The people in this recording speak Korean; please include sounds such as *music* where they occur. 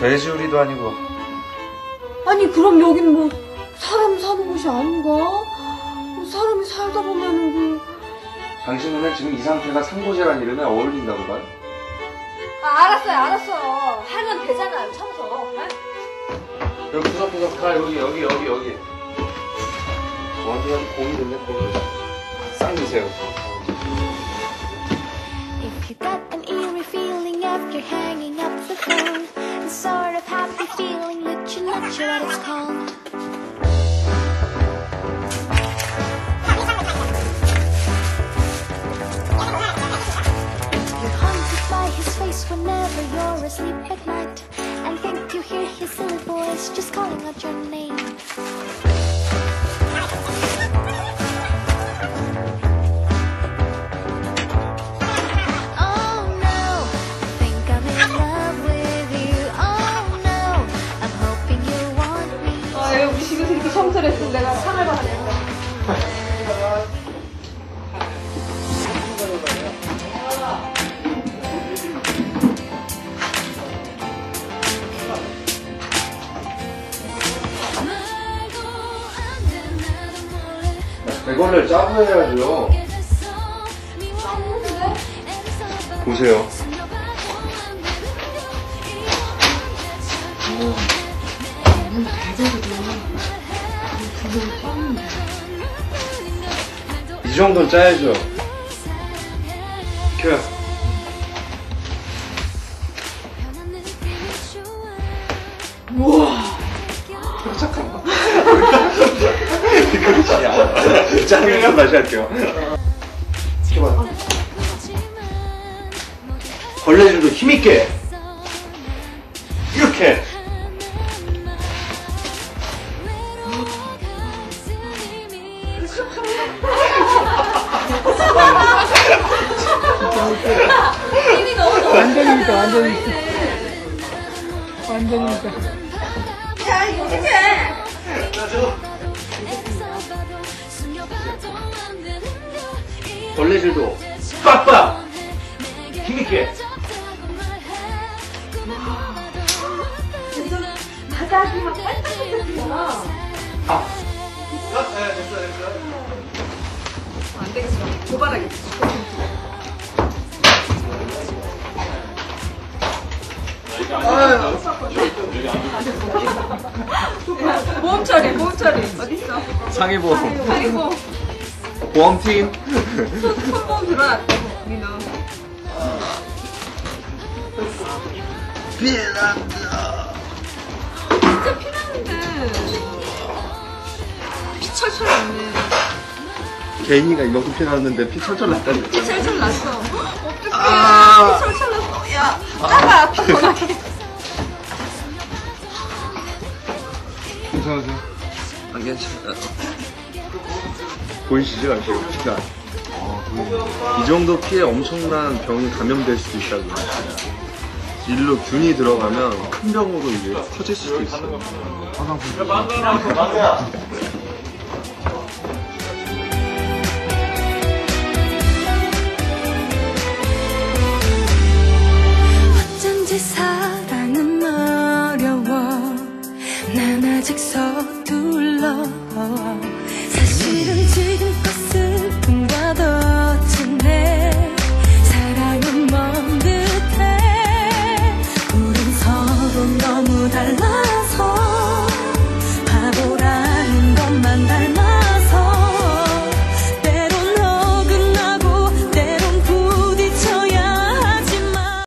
돼지우리도 아니고. 아니 그럼 여긴 뭐 사람 사는 곳이 아닌가? 뭐 사람이 살다 보면은 그 당신 눈엔 지금 이 상태가 상고제란 이름에 어울린다고 봐요? 아, 알았어요 알았어요. 하면 되잖아요 청소. 네? 여기 구석구석 다 여기 여기 여기 여기. 완전 공이 됐네 공이 싹 드세요. If you got an eerie feeling after hanging up the phone, sort of happy feeling that you're not sure what it's called. You're haunted by his face whenever you're asleep at night, and think you hear his silly voice just calling out your name. 이거를 짜고 해야죠. 보세요. 이 정도는 짜야죠. 켜요 우와. 그렇 *laughs* *laughs* 지 짜면 다시 할게요. 켜봐 걸레질도 힘있게 이렇게. 완전이니까 완전이니까 완전이니까 야 이거 어떡해. 걸레질도 빡빡 힘있게 바닥이 막 빨딱빨딱해요. 아. 안 되겠어. 고발하겠어. 보험 처리, 보 험 처리. 어딨어? 상해보험 그리고 보험팀 손보험 들어놨대, 민호. 진짜 피났는데. 피 철철 났네. 개인이가 이만큼 피났는데 피 철철 났다는 피 철철 났어. 어떡해. 아. 피 철철 났어. 야, 따가 피 *laughs* 나게. 괜찮으세요? 안 괜찮아요 보이시죠? 이렇게 피가 이 정도 피에 엄청난 병이 감염될 수도 있다고요 일로 균이 들어가면 큰 병으로 이게 커질 수도 있어요. 어쩐지 사랑은 어려워. 난 아직 서두